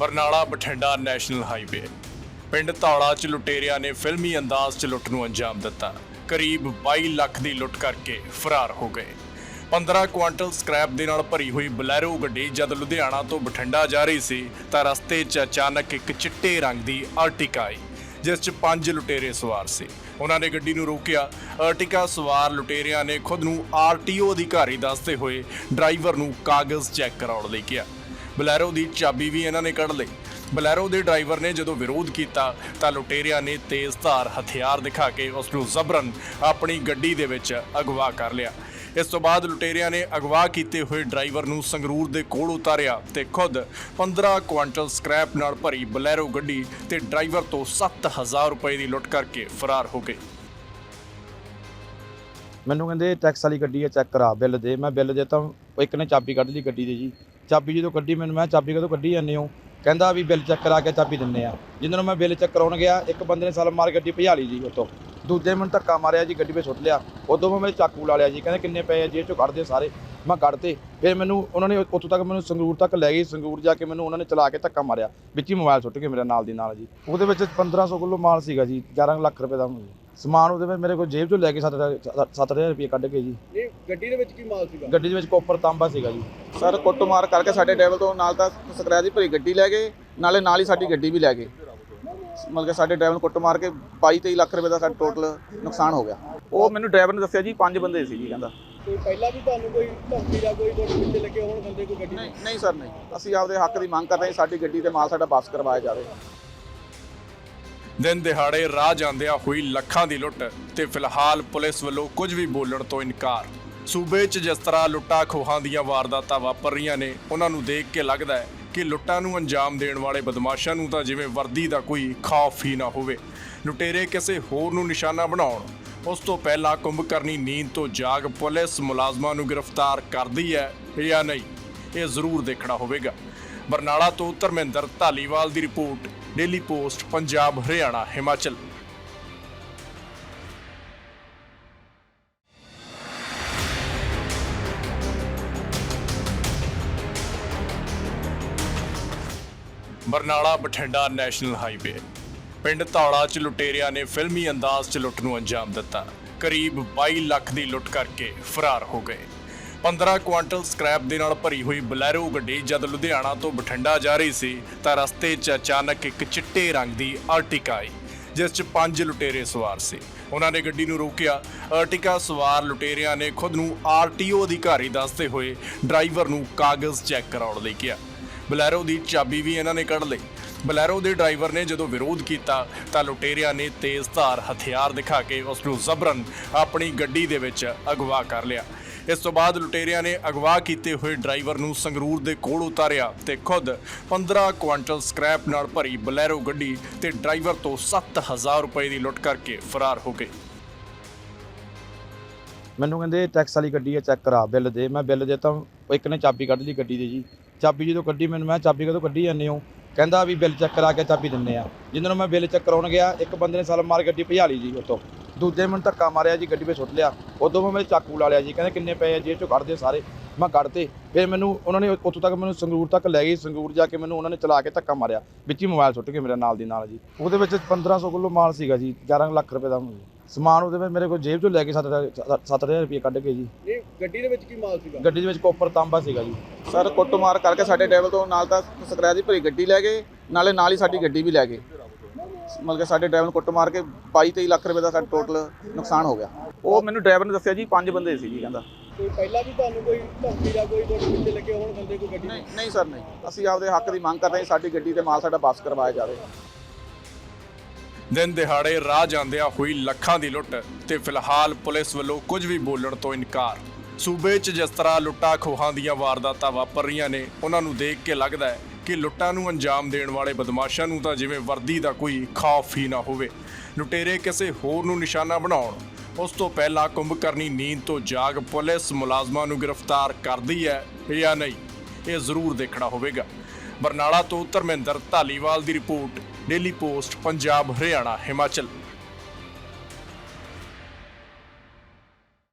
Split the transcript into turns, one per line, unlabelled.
Barnala Bathinda national highway. ਪਿੰਡ ਧੌਲਾ 'ਚ ਲੁਟੇਰਿਆਂ ਨੇ ਫਿਲਮੀ ਅੰਦਾਜ਼ 'ਚ ਲੁੱਟ ਨੂੰ ਅੰਜਾਮ ਦਿੱਤਾ। ਕਰੀਬ 22 ਲੱਖ ਦੀ ਲੁੱਟ ਕਰਕੇ ਫਰਾਰ ਹੋ ਗਏ। 15 ਕੁਆਂਟਲ ਸਕ੍ਰੈਪ ਦੇ ਨਾਲ ਭਰੀ ਹੋਈ ਬਲੈਰੋ ਗੱਡੀ ਜਦ ਲੁਧਿਆਣਾ ਤੋਂ ਬਠਿੰਡਾ ਜਾ ਰਹੀ ਸੀ, ਤਾਂ ਰਸਤੇ 'ਚ ਅਚਾਨਕ ਇੱਕ ਚਿੱਟੇ ਰੰਗ ਦੀ ਆਰਟਿਕਾ ਆਈ, ਜਿਸ 'ਚ ਪੰਜ ਲੁਟੇਰੇ ਸਵਾਰ ਸੀ। ਉਹਨਾਂ ਨੇ ਗੱਡੀ ਨੂੰ ਰੋਕਿਆ। ਆਰਟਿਕਾ ਸਵਾਰ ਲੁਟੇਰਿਆਂ ਨੇ ਖੁਦ ਨੂੰ ਆਰਟੀਓ ਅਧਿਕਾਰੀ ਦੱਸਦੇ ਹੋਏ ਡਰਾਈਵਰ ਨੂੰ ਕਾਗਜ਼ ਚੈੱਕ ਕਰਾਉਣ ਲਈ ਕਿਹਾ। ਬਲੈਰੋ ਦੀ ਚਾਬੀ ਵੀ ਇਹਨਾਂ ਨੇ ਕੱਢ ਲਈ। ਬਲੈਰੋ ਦੇ ਡਰਾਈਵਰ ਨੇ ਜਦੋਂ ਵਿਰੋਧ ਕੀਤਾ, ਤਾਂ ਲੁਟੇਰਿਆਂ ਨੇ ਤੇਜ਼ਧਾਰ ਹਥਿਆਰ ਦਿਖਾ ਕੇ ਉਸ ਨੂੰ ਜ਼ਬਰਨ ਆਪਣੀ ਗੱਡੀ ਦੇ ਵਿੱਚ ਅਗਵਾ ਕਰ ਲਿਆ। ਇਸ ਤੋਂ ਬਾਅਦ ਲੁਟੇਰਿਆਂ ਨੇ ਅਗਵਾ ਕੀਤੇ ਹੋਏ ਡਰਾਈਵਰ ਨੂੰ ਸੰਗਰੂਰ ਦੇ ਕੋਲ ਉਤਾਰਿਆ ਤੇ ਖੁਦ 15 ਕੁਆਂਟਲ ਸਕ੍ਰੈਪ ਨਾਲ ਭਰੀ ਬਲੈਰੋ ਗੱਡੀ ਤੇ ਡਰਾਈਵਰ ਤੋਂ 7000 ਰੁਪਏ ਦੀ ਲੁੱਟ ਕਰਕੇ ਫਰਾਰ ਹੋ ਗਏ।
ਮੈਨੂੰ ਕਹਿੰਦੇ, ਟੈਕਸ ਵਾਲੀ ਗੱਡੀ ਹੈ, ਚੈੱਕ ਕਰਾ, ਬਿੱਲ ਦੇ। ਮੈਂ ਬਿੱਲ ਦੇ ਤਾਂ ਉਹ ਇੱਕ ਨੇ ਚਾਬੀ ਕੱਢ ਲਈ ਗੱਡੀ ਦੀ ਜੀ। ਚਾਬੀ ਜਦੋਂ ਕੱਢੀ ਮੈਨੂੰ, ਮੈਂ ਚਾਬੀ ਕਦੋਂ ਕੱਢੀ ਜਾਂਦੇ ਹੋ? ਕਹਿੰਦਾ ਵੀ ਬਿੱਲ ਚੈੱਕ ਕਰਾ ਕੇ ਚਾਬੀ ਦਿੰਨੇ ਆ। ਜਿੰਨਾਂ ਨੂੰ ਮੈਂ ਬਿੱਲ ਚੈੱਕ ਕਰਾਉਣ ਗਿਆ, ਇੱਕ ਬੰਦੇ ਨੇ ਸਾਲ ਮਾਰ ਗੱਡੀ ਭਜਾ ਲਈ ਜੀ ਉਤੋਂ ਦੂਜੇ ਮੈਨੂੰ ਧੱਕਾ ਮਾਰਿਆ ਜੀ, ਗੱਡੀ 'ਤੇ ਸੁੱਟ ਲਿਆ। ਉਦੋਂ ਮੈਂ ਮੇਰੇ ਚਾਕੂ ਲਾ ਲਿਆ ਜੀ, ਕਹਿੰਦੇ ਕਿੰਨੇ ਪਏ ਆ, ਜੇਬ 'ਚੋਂ ਕੱਢ ਦੇ ਸਾਰੇ। ਮੈਂ ਕੱਢਤੇ ਫਿਰ ਮੈਨੂੰ ਉਹਨਾਂ ਨੇ ਉੱਥੋਂ ਤੱਕ ਮੈਨੂੰ ਸੰਗਰੂਰ ਤੱਕ ਲੈ ਗਏ, ਸੰਗਰੂਰ ਜਾ ਕੇ ਮੈਨੂੰ ਉਹਨਾਂ ਨੇ ਚਲਾ ਕੇ ਧੱਕਾ ਮਾਰਿਆ। ਵਿੱਚ ਹੀ ਮੋਬਾਈਲ ਸੁੱਟ ਕੇ ਮੇਰੇ ਨਾਲ ਦੀ ਨਾਲ ਜੀ। ਉਹਦੇ ਵਿੱਚ 1500 ਕਿਲੋ ਮਾਲ ਸੀਗਾ ਜੀ 11 ਲੱਖ ਰੁਪਏ ਦਾ। ਸਮਾਨ ਉਹਦੇ ਵਿੱਚ ਮੇਰੇ ਕੋਲ ਜੇਬ 'ਚੋਂ ਲੈ ਕੇ 7000 ਰੁਪਏ ਕੱਢ ਕੇ ਜੀ।
ਗੱਡੀ ਦੇ ਵਿੱਚ ਕੀ ਮਾਲ ਸੀਗਾ?
ਗੱਡੀ ਦੇ ਵਿੱਚ ਕੋਪਰ ਤਾਂਬਾ ਸੀਗਾ ਜੀ।
ਸਰ ਕੁੱਟਮਾਰ ਕਰਕੇ ਸਾਡੇ ਡਰਾਈਵਰ ਤੋਂ ਨਾਲ ਤਾਂ ਸਕਰੈਚ ਦੀ ਭਰੀ ਗੱਡੀ ਲੈ ਗਏ ਨਾਲੇ ਨਾਲ ਹੀ ਸਾਡੀ ਗੱਡੀ ਵੀ ਲੈ ਗਏ। ਮਤਲਬ ਕਿ ਸਾਡੇ ਡਰਾਈਵਰ ਨੂੰ ਕੁੱਟਮਾਰ ਕੇ 22 23 ਲੱਖ ਰੁਪਏ ਦਾ ਸਾਡਾ ਟੋਟਲ ਨੁਕਸਾਨ ਹੋ ਗਿਆ। ਉਹ ਮੈਨੂੰ ਡਰਾਈਵਰ ਨੇ ਦੱਸਿਆ ਜੀ ਪੰਜ ਬੰਦੇ ਸੀ ਜੀ ਕਹਿੰਦਾ।
ਕੋਈ ਪਹਿਲਾਂ ਵੀ ਤੁਹਾਨੂੰ ਕੋਈ ਧਮਕੀ ਜਾਂ ਕੋਈ ਤੁਹਾਡੇ ਪਿੱਛੇ ਲੱਗੇ ਹੋਣ ਬੰਦੇ ਕੋਈ ਗੱਡੀ
ਨਹੀਂ ਨਹੀਂ ਸਰ ਨਹੀਂ। ਅਸੀਂ ਆਪਦੇ ਹੱਕ ਦੀ ਮੰਗ ਕਰ ਰਹੇ ਹਾਂ ਸਾਡੀ ਗੱਡੀ ਤੇ ਮਾਲ ਸਾਡਾ ਵਾਪਸ ਕਰਵਾਇਆ ਜਾਵੇ।
ਦਿਨ ਦਿਹਾੜੇ ਰਾਹ ਜਾਂਦਿਆਂ ਹੋਈ ਲੱਖਾਂ ਦੀ ਲੁੱਟ ਤੇ ਫਿਲਹਾਲ ਪੁਲਿਸ ਵੱਲੋਂ ਕੁਝ ਵੀ ਬੋਲਣ ਤੋਂ ਇਨਕਾਰ। ਸੂਬੇ 'ਚ ਜਿਸ ਤਰ੍ਹਾਂ ਲੁੱਟਾਂ ਖੋਹਾਂ ਦੀਆਂ ਵਾਰਦਾਤਾਂ ਵਾਪਰ ਰਹੀਆਂ ਨੇ, ਉਹਨਾਂ ਨੂੰ ਦੇਖ ਕੇ ਲੱਗਦਾ ਹੈ ਕਿ ਲੁੱਟਾਂ ਨੂੰ ਅੰਜਾਮ ਦੇਣ ਵਾਲੇ ਬਦਮਾਸ਼ਾਂ ਨੂੰ ਤਾਂ ਜਿਵੇਂ ਵਰਦੀ ਦਾ ਕੋਈ ਖੌਫ ਹੀ ਨਾ ਹੋਵੇ। ਲੁਟੇਰੇ ਕਿਸੇ ਹੋਰ ਨੂੰ ਨਿਸ਼ਾਨਾ ਬਣਾਉਣ, ਉਸ ਤੋਂ ਪਹਿਲਾਂ ਕੁੰਭਕਰਨੀ ਨੀਂਦ ਤੋਂ ਜਾਗ ਪੁਲਿਸ ਮੁਲਾਜ਼ਮਾਂ ਨੂੰ ਗ੍ਰਿਫਤਾਰ ਕਰਦੀ ਹੈ ਜਾਂ ਨਹੀਂ? ਇਹ ਜ਼ਰੂਰ ਦੇਖਣਾ ਹੋਵੇਗਾ। ਬਰਨਾਲਾ ਤੋਂ ਧਰਮਿੰਦਰ ਧਾਲੀਵਾਲ ਦੀ report, Daily Post, Punjab, Haryana, Himachal. Barnala Bathinda national highway. ਪਿੰਡ ਧੌਲਾ 'ਚ ਲੁਟੇਰਿਆਂ ਨੇ ਫਿਲਮੀ ਅੰਦਾਜ਼ 'ਚ ਲੁੱਟ ਨੂੰ ਅੰਜਾਮ ਦਿੱਤਾ। ਕਰੀਬ 22 ਲੱਖ ਦੀ ਲੁੱਟ ਕਰਕੇ ਫਰਾਰ ਹੋ ਗਏ। 15 ਕੁਆਂਟਲ ਸਕ੍ਰੈਪ ਦੇ ਨਾਲ ਭਰੀ ਹੋਈ ਬਲੈਰੋ ਗੱਡੀ ਜਦ ਲੁਧਿਆਣਾ ਤੋਂ ਬਠਿੰਡਾ ਜਾ ਰਹੀ ਸੀ, ਤਾਂ ਰਸਤੇ 'ਚ ਅਚਾਨਕ ਇੱਕ ਚਿੱਟੇ ਰੰਗ ਦੀ ਆਰਟਿਕਾ ਆਈ, ਜਿਸ 'ਚ ਪੰਜ ਲੁਟੇਰੇ ਸਵਾਰ ਸੀ। ਉਹਨਾਂ ਨੇ ਗੱਡੀ ਨੂੰ ਰੋਕਿਆ। ਆਰਟਿਕਾ ਸਵਾਰ ਲੁਟੇਰਿਆਂ ਨੇ ਖੁਦ ਨੂੰ ਆਰਟੀਓ ਅਧਿਕਾਰੀ ਦੱਸਦੇ ਹੋਏ ਡਰਾਈਵਰ ਨੂੰ ਕਾਗਜ਼ ਚੈੱਕ ਕਰਾਉਣ ਲਈ ਕਿਹਾ। ਬਲੈਰੋ ਦੀ ਚਾਬੀ ਵੀ ਇਹਨਾਂ ਨੇ ਕੱਢ ਲਈ। ਬਲੈਰੋ ਦੇ ਡਰਾਈਵਰ ਨੇ ਜਦੋਂ ਵਿਰੋਧ ਕੀਤਾ, ਤਾਂ ਲੁਟੇਰਿਆਂ ਨੇ ਤੇਜ਼ ਧਾਰ ਹਥਿਆਰ ਦਿਖਾ ਕੇ ਉਸ ਨੂੰ ਜ਼ਬਰਨ ਆਪਣੀ ਗੱਡੀ ਦੇ ਵਿੱਚ ਅਗਵਾ ਕਰ ਲਿਆ। ਇਸ ਤੋਂ ਬਾਅਦ ਲੁਟੇਰਿਆਂ ਨੇ ਅਗਵਾ ਕੀਤੇ ਹੋਏ ਡਰਾਈਵਰ ਨੂੰ ਸੰਗਰੂਰ ਦੇ ਕੋਲ ਉਤਾਰਿਆ ਤੇ ਖੁਦ 15 ਕੁਆਂਟਲ ਸਕ੍ਰੈਪ ਨਾਲ ਭਰੀ ਬਲੈਰੋ ਗੱਡੀ ਤੇ ਡਰਾਈਵਰ ਤੋਂ 7000 ਰੁਪਏ ਦੀ ਲੁੱਟ ਕਰਕੇ ਫਰਾਰ ਹੋ ਗਏ।
ਮੈਨੂੰ ਕਹਿੰਦੇ ਟੈਕਸ ਵਾਲੀ ਗੱਡੀ ਹੈ, ਚੈੱਕ ਕਰਾ, ਬਿੱਲ ਦੇ। ਮੈਂ ਬਿੱਲ ਦੇ ਤਾਂ ਇੱਕ ਨੇ ਚਾਬੀ ਕੱਢ ਲਈ ਗੱਡੀ ਦੀ ਜੀ। ਚਾਬੀ ਜਦੋਂ ਕੱਢੀ ਮੈਨੂੰ, ਮੈਂ ਚਾਬੀ ਕਦੋਂ ਕੱਢੀ ਜਾਂਦੇ ਹੋ? ਕਹਿੰਦਾ ਵੀ ਬਿੱਲ ਚੈੱਕ ਕਰਾ ਕੇ ਚਾਬੀ ਦਿੰਨੇ ਆ। ਜਿੰਨਾਂ ਨੂੰ ਮੈਂ ਬਿੱਲ ਚੈੱਕ ਕਰਾਉਣ ਗਿਆ, ਇੱਕ ਬੰਦੇ ਨੇ ਸਾਲ ਮਾਰ ਗੱਡੀ ਭਜਾ ਲਈ ਜੀ ਉਤੋਂ ਦੂਜੇ ਮੈਨੂੰ ਧੱਕਾ ਮਾਰਿਆ ਜੀ ਗੱਡੀ 'ਤੇ ਸੁੱਟ ਲਿਆ। ਉਦੋਂ ਮੈਂ ਮੇਰੇ ਚਾਕੂ ਲਾ ਲਿਆ ਜੀ ਕਹਿੰਦੇ ਕਿੰਨੇ ਪਏ ਆ ਜੇਬ 'ਚੋਂ ਕੱਢ ਦੇ ਸਾਰੇ। ਮੈਂ ਕੱਢਤੇ ਫਿਰ ਮੈਨੂੰ ਉਹਨਾਂ ਨੇ ਉੱਥੋਂ ਤੱਕ ਮੈਨੂੰ ਸੰਗਰੂਰ ਤੱਕ ਲੈ ਗਏ ਸੰਗਰੂਰ ਜਾ ਕੇ ਮੈਨੂੰ ਉਹਨਾਂ ਨੇ ਚਲਾ ਕੇ ਧੱਕਾ ਮਾਰਿਆ। ਵਿੱਚ ਹੀ ਮੋਬਾਈਲ ਸੁੱਟ ਕੇ ਮੇਰੇ ਨਾਲ ਦੀ ਨਾਲ ਜੀ। ਉਹਦੇ ਵਿੱਚ 1500 ਕਿਲੋ ਮਾਲ ਸੀਗਾ ਜੀ 11 ਲੱਖ ਰੁਪਏ ਦਾ। ਸਮਾਨ ਉਹਦੇ ਵਿੱਚ ਮੇਰੇ ਕੋਲ ਜੇਬ 'ਚੋਂ ਲੈ ਕੇ 7000 ਰੁਪਏ ਕੱਢ ਕੇ ਜੀ।
ਇਹ ਗੱਡੀ ਦੇ ਵਿੱਚ ਕੀ ਮਾਲ ਸੀਗਾ?
ਗੱਡੀ ਦੇ ਵਿੱਚ ਕੋਪਰ ਤਾਂਬਾ ਸੀਗਾ ਜੀ।
ਸਰ ਕੁੱਟਮਾਰ ਕਰਕੇ ਸਾਡੇ ਡਰਾਈਵਰ ਤੋਂ ਨਾਲ ਤਾਂ ਸਕਰੈਚ ਦੀ ਭਰੀ ਗੱਡੀ ਲੈ ਗਏ ਨਾਲੇ ਨਾਲ ਹੀ ਸਾਡੀ ਗੱਡੀ ਵੀ ਲੈ ਗਏ। ਮਤਲਬ ਕਿ ਸਾਡੇ ਡਰਾਈਵਰ ਨੂੰ ਕੁੱਟਮਾਰ ਕੇ 22 23 ਲੱਖ ਰੁਪਏ ਦਾ ਸਾਡਾ ਟੋਟਲ ਨੁਕਸਾਨ ਹੋ ਗਿਆ। ਉਹ ਮੈਨੂੰ ਡਰਾਈਵਰ ਨੇ ਦੱਸਿਆ ਜੀ ਪੰਜ ਬੰਦੇ ਸੀ ਜੀ ਕਹਿੰਦਾ।
ਕੋਈ ਪਹਿਲਾਂ ਵੀ ਤੁਹਾਨੂੰ ਕੋਈ ਧਮਕੀ ਜਾਂ ਕੋਈ ਤੁਹਾਡੇ ਪਿੱਛੇ ਲੱਗੇ ਹੋਣ ਬੰਦੇ ਕੋਈ ਗੱਡੀ
ਨਹੀਂ ਨਹੀਂ ਸਰ ਨਹੀਂ। ਅਸੀਂ ਆਪਦੇ ਹੱਕ ਦੀ ਮੰਗ ਕਰ ਰਹੇ ਹਾਂ ਸਾਡੀ ਗੱਡੀ ਤੇ ਮਾਲ ਸਾਡਾ ਵਾਪਸ ਕਰਵਾਇਆ ਜਾਵੇ।
ਦਿਨ ਦਿਹਾੜੇ ਰਾਹ ਜਾਂਦਿਆਂ ਹੋਈ ਲੱਖਾਂ ਦੀ ਲੁੱਟ ਤੇ ਫਿਲਹਾਲ ਪੁਲਿਸ ਵੱਲੋਂ ਕੁਝ ਵੀ ਬੋਲਣ ਤੋਂ ਇਨਕਾਰ। ਸੂਬੇ 'ਚ ਜਿਸ ਤਰ੍ਹਾਂ ਲੁੱਟਾਂ ਖੋਹਾਂ ਦੀਆਂ ਵਾਰਦਾਤਾਂ ਵਾਪਰ ਰਹੀਆਂ ਨੇ ਉਹਨਾਂ ਨੂੰ ਦੇਖ ਕੇ ਲੱਗਦਾ ਹੈ ਕਿ ਲੁੱਟਾਂ ਨੂੰ ਅੰਜਾਮ ਦੇਣ ਵਾਲੇ ਬਦਮਾਸ਼ਾਂ ਨੂੰ ਤਾਂ ਜਿਵੇਂ ਵਰਦੀ ਦਾ ਕੋਈ ਖੌਫ ਹੀ ਨਾ ਹੋਵੇ। ਲੁਟੇਰੇ ਕਿਸੇ ਹੋਰ ਨੂੰ ਨਿਸ਼ਾਨਾ ਬਣਾਉਣ, ਉਸ ਤੋਂ ਪਹਿਲਾਂ ਕੁੰਭਕਰਨੀ ਨੀਂਦ ਤੋਂ ਜਾਗ ਪੁਲਿਸ ਮੁਲਾਜ਼ਮਾਂ ਨੂੰ ਗ੍ਰਿਫਤਾਰ ਕਰਦੀ ਹੈ ਜਾਂ ਨਹੀਂ, ਇਹ ਜ਼ਰੂਰ ਦੇਖਣਾ ਹੋਵੇਗਾ। ਬਰਨਾਲਾ ਤੋਂ ਧਰਮਿੰਦਰ ਧਾਲੀਵਾਲ ਦੀ report, daily post, Punjab, Haryana, Himachal.